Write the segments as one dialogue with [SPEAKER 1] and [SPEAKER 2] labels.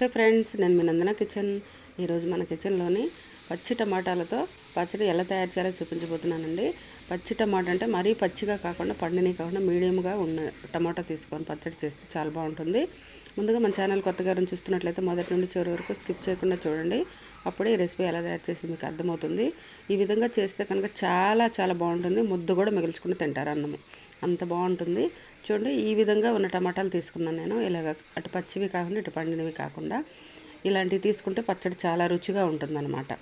[SPEAKER 1] నమస్తే ఫ్రెండ్స్ నేను మీ నందన కిచెన్. ఈరోజు మన కిచెన్లోని పచ్చి టమాటాలతో పచ్చడి ఎలా తయారు చేయాలో చూపించబోతున్నానండి. పచ్చి టమాటా అంటే మరీ పచ్చిగా కాకుండా పండిని కాకుండా మీడియంగా ఉన్న టమాటా తీసుకొని పచ్చడి చేస్తే చాలా బాగుంటుంది. ముందుగా మన ఛానల్ కొత్తగా ఎవరైనా చూస్తున్నట్లయితే మొదటి నుండి చివరి వరకు స్కిప్ చేయకుండా చూడండి. అప్పుడే ఈ రెసిపీ ఎలా తయారు చేసి మీకు అర్థమవుతుంది. ఈ విధంగా చేస్తే కనుక చాలా చాలా బాగుంటుంది. ముద్ద కూడా మిగిల్చుకుని తింటారు అన్నము. అంత బాగుంటుంది. చూడండి ఈ విధంగా ఉన్న టమాటాలు తీసుకున్నాను నేను. ఇలాగ అటు పచ్చివి కాకుండా ఇటు పండినవి కాకుండా ఇలాంటివి తీసుకుంటే పచ్చడి చాలా రుచిగా ఉంటుందన్నమాట.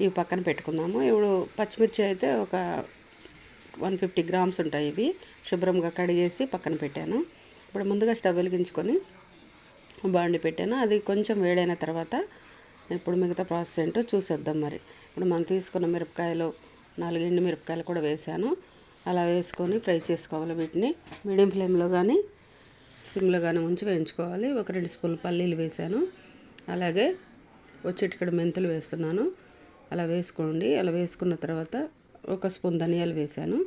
[SPEAKER 1] ఇవి పక్కన పెట్టుకుందాము. ఇప్పుడు పచ్చిమిర్చి అయితే ఒక వన్ ఫిఫ్టీ గ్రామ్స్ ఉంటాయి ఇవి. శుభ్రంగా కడిగేసి పక్కన పెట్టాను. ఇప్పుడు ముందుగా స్టవ్ వెలిగించుకొని బాండి పెట్టాను. అది కొంచెం వేడైన తర్వాత ఇప్పుడు మిగతా ప్రాసెస్ ఏంటో చూసేద్దాం మరి. ఇప్పుడు మనం తీసుకున్న మిరపకాయలు నాలుగు ఎండు మిరపకాయలు కూడా వేసాను. అలా వేసుకొని ఫ్రై చేసుకోవాలి వీటిని. మీడియం ఫ్లేమ్లో కానీ సిమ్లో కానీ ఉంచి వేయించుకోవాలి. ఒక రెండు స్పూన్లు పల్లీలు వేసాను. అలాగే వచ్చేటి ఇక్కడ మెంతులు వేస్తున్నాను. అలా వేసుకోండి. అలా వేసుకున్న తర్వాత ఒక స్పూన్ ధనియాలు వేసాను.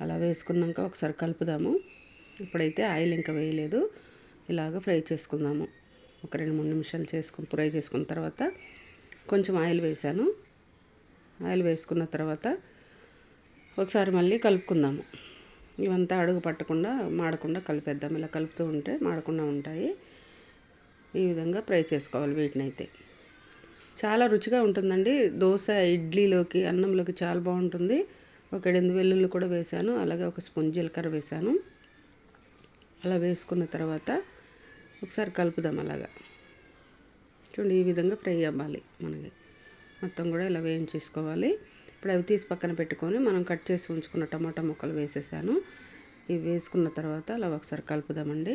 [SPEAKER 1] అలా వేసుకున్నాక ఒకసారి కలుపుదాము. ఇప్పుడైతే ఆయిల్ ఇంకా వేయలేదు. ఇలాగ ఫ్రై చేసుకుందాము. ఒక రెండు మూడు నిమిషాలు చేసుకుని ఫ్రై చేసుకున్న తర్వాత కొంచెం ఆయిల్ వేసాను. ఆయిల్ వేసుకున్న తర్వాత ఒకసారి మళ్ళీ కలుపుకుందాము. ఇవంతా అడుగు పట్టకుండా మాడకుండా కలిపేద్దాం. ఇలా కలుపుతూ ఉంటే మాడకుండా ఉంటాయి. ఈ విధంగా ఫ్రై చేసుకోవాలి వీటిని అయితే చాలా రుచిగా ఉంటుందండి. దోశ ఇడ్లీలోకి అన్నంలోకి చాలా బాగుంటుంది. ఒక ఎనిమిది వెల్లుల్లి కూడా వేసాను అలాగే ఒక స్పూన్ జీలకర్ర వేశాను. అలా వేసుకున్న తర్వాత ఒకసారి కలుపుదాం అలాగా. చూడండి ఈ విధంగా ఫ్రై అవ్వాలి మనకి. మొత్తం కూడా ఇలా వేయించేసుకోవాలి. ఇప్పుడు అవి తీసి పక్కన పెట్టుకొని మనం కట్ చేసి ఉంచుకున్న టమాటా ముక్కలు వేసేసాను. ఇవి వేసుకున్న తర్వాత అలా ఒకసారి కలుపుదామండి.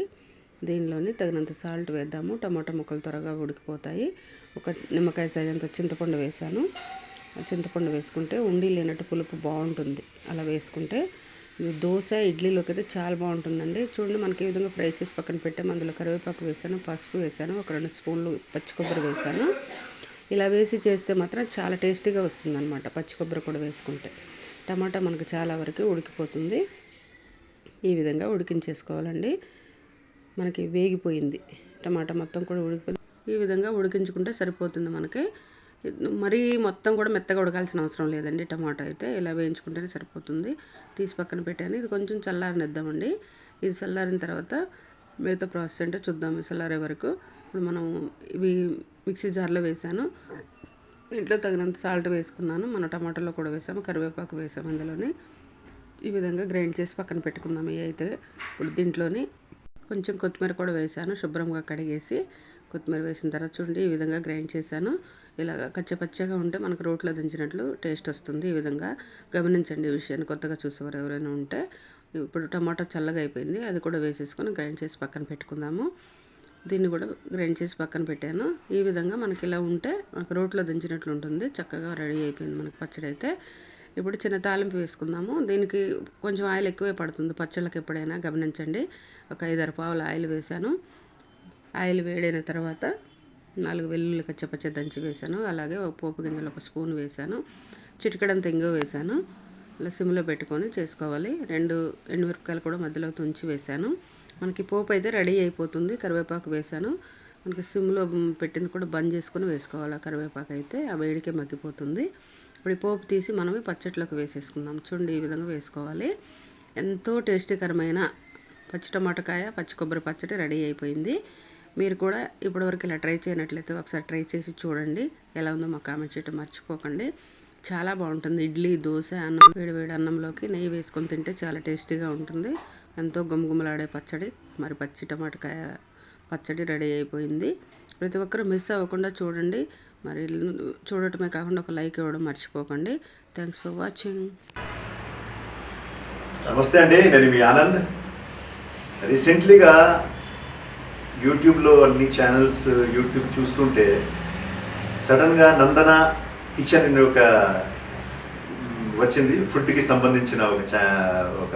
[SPEAKER 1] దీనిలోని తగినంత సాల్ట్ వేద్దాము. టమాటా ముక్కలు త్వరగా ఉడికిపోతాయి. ఒక నిమ్మకాయ సైజంత చింతపండు వేసాను. చింతపండు వేసుకుంటే ఉండి లేనట్టు పులుపు బాగుంటుంది. అలా వేసుకుంటే దోశ ఇడ్లీలోకి అయితే చాలా బాగుంటుందండి. చూడండి మనకి ఈ విధంగా ఫ్రై చేసి పక్కన పెట్టాము. అందులో కరివేపాకు వేసాను పసుపు వేసాను ఒక రెండు స్పూన్లు పచ్చి కొబ్బరి వేసాను. ఇలా వేసి చేస్తే మాత్రం చాలా టేస్టీగా వస్తుందన్నమాట. పచ్చి కొబ్బరి కూడా వేసుకుంటే. టమాటా మనకు చాలా వరకు ఉడికిపోతుంది. ఈ విధంగా ఉడికించేసుకోవాలండి. మనకి వేగిపోయింది. టమాటా మొత్తం కూడా ఉడికిపోయింది. ఈ విధంగా ఉడికించుకుంటే సరిపోతుంది మనకి. మరీ మొత్తం కూడా మెత్తగా ఉడకాల్సిన అవసరం లేదండి టమాటా అయితే. ఇలా వేయించుకుంటేనే సరిపోతుంది. తీసి పక్కన పెట్టాను ఇది కొంచెం చల్లారనిద్దామండి. ఇది చల్లారిన తర్వాత మిగతా ప్రాసెస్ ఏంటో చూద్దాం. చల్లారే వరకు ఇప్పుడు మనం ఇవి మిక్సీ జార్లో వేసాను. ఇంట్లో తగినంత సాల్ట్ వేసుకున్నాను. మన టమాటాలో కూడా వేసాము. కరివేపాకు వేసాము అందులోని ఈ విధంగా గ్రైండ్ చేసి పక్కన పెట్టుకుందాం. ఇవి అయితే ఇప్పుడు దీంట్లోని కొంచెం కొత్తిమీర కూడా వేసాను. శుభ్రంగా కడిగేసి కొత్తిమీర వేసిన తర్వాత చూడండి ఈ విధంగా గ్రైండ్ చేశాను. ఇలాగ కచ్చపచ్చగా ఉంటే మనకు రోట్లో దించినట్లు టేస్ట్ వస్తుంది. ఈ విధంగా గమనించండి ఈ విషయాన్ని. కొత్తగా చూసేవారు ఎవరైనా ఉంటే. ఇప్పుడు టమాటా చల్లగా అయిపోయింది. అది కూడా వేసేసుకొని గ్రైండ్ చేసి పక్కన పెట్టుకుందాము. దీన్ని కూడా గ్రైండ్ చేసి పక్కన పెట్టాను. ఈ విధంగా మనకి ఇలా ఉంటే మనకు రోట్లో దించినట్లు ఉంటుంది. చక్కగా రెడీ అయిపోయింది మనకి పచ్చడి అయితే. ఇప్పుడు చిన్న తాలింపు వేసుకుందాము. దీనికి కొంచెం ఆయిల్ ఎక్కువే పడుతుంది. పచ్చళ్ళకి ఎప్పుడైనా గమనించండి. ఒక ఐదారు పావులు ఆయిల్ వేసాను ఆయిల్ వేడైన తర్వాత నాలుగు వెల్లుల్లి కచ్చపచ్చ దంచి వేసాను అలాగే ఒక పోపు గింజలు ఒక స్పూన్ వేశాను. చిటికడంత ఇంగు వేశాను. ఇలా సిమ్లో పెట్టుకొని చేసుకోవాలి. రెండు ఎండుమిరపకాయలు కూడా మధ్యలో తుంచి వేసాను మనకి పోపు అయితే రెడీ అయిపోతుంది కరివేపాకు వేసాను మనకి సిమ్లో పెట్టింది కూడా బంద్ చేసుకొని వేసుకోవాలి. కరివేపాకు అయితే ఆ వేడికే మగ్గిపోతుంది. ఇప్పుడు ఈ పోపు తీసి మనం పచ్చట్లోకి వేసేసుకుందాం. చూడండి ఈ విధంగా వేసుకోవాలి. ఎంతో టేస్టీకరమైన పచ్చి టమాటకాయ పచ్చి కొబ్బరి పచ్చడి రెడీ అయిపోయింది. మీరు కూడా ఇప్పటివరకు ఇలా ట్రై చేయనట్లయితే ఒకసారి ట్రై చేసి చూడండి. ఎలా ఉందో మా కామెంట్ చేయటం మర్చిపోకండి. చాలా బాగుంటుంది. ఇడ్లీ దోశ అన్నం వేడి వేడి అన్నంలోకి నెయ్యి వేసుకొని తింటే చాలా టేస్టీగా ఉంటుంది. ఎంతో గుమగుమలాడే పచ్చడి. మరి పచ్చి టమాటకాయ పచ్చడి రెడీ అయిపోయింది. ప్రతి ఒక్కరూ మిస్ అవ్వకుండా చూడండి. మరి చూడటమే కాకుండా ఒక లైక్ ఇవ్వడం మర్చిపోకండి. థ్యాంక్స్ ఫర్ వాచింగ్
[SPEAKER 2] నమస్తే అండి. నేను మీ ఆనంద్. రీసెంట్లీగా యూట్యూబ్లో అన్ని ఛానల్స్ యూట్యూబ్ చూస్తుంటే సడన్గా నందన కిచెన్ అనే ఒక వచ్చింది. ఫుడ్కి సంబంధించిన ఒక ఒక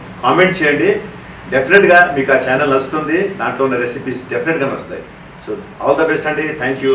[SPEAKER 2] కామెంట్ చేయండి. డెఫినెట్గా మీకు ఆ ఛానల్ వస్తుంది దాంట్లో ఉన్న రెసిపీస్ డెఫినెట్గా వస్తాయి సో ఆల్ ద బెస్ట్ అండి. Thank you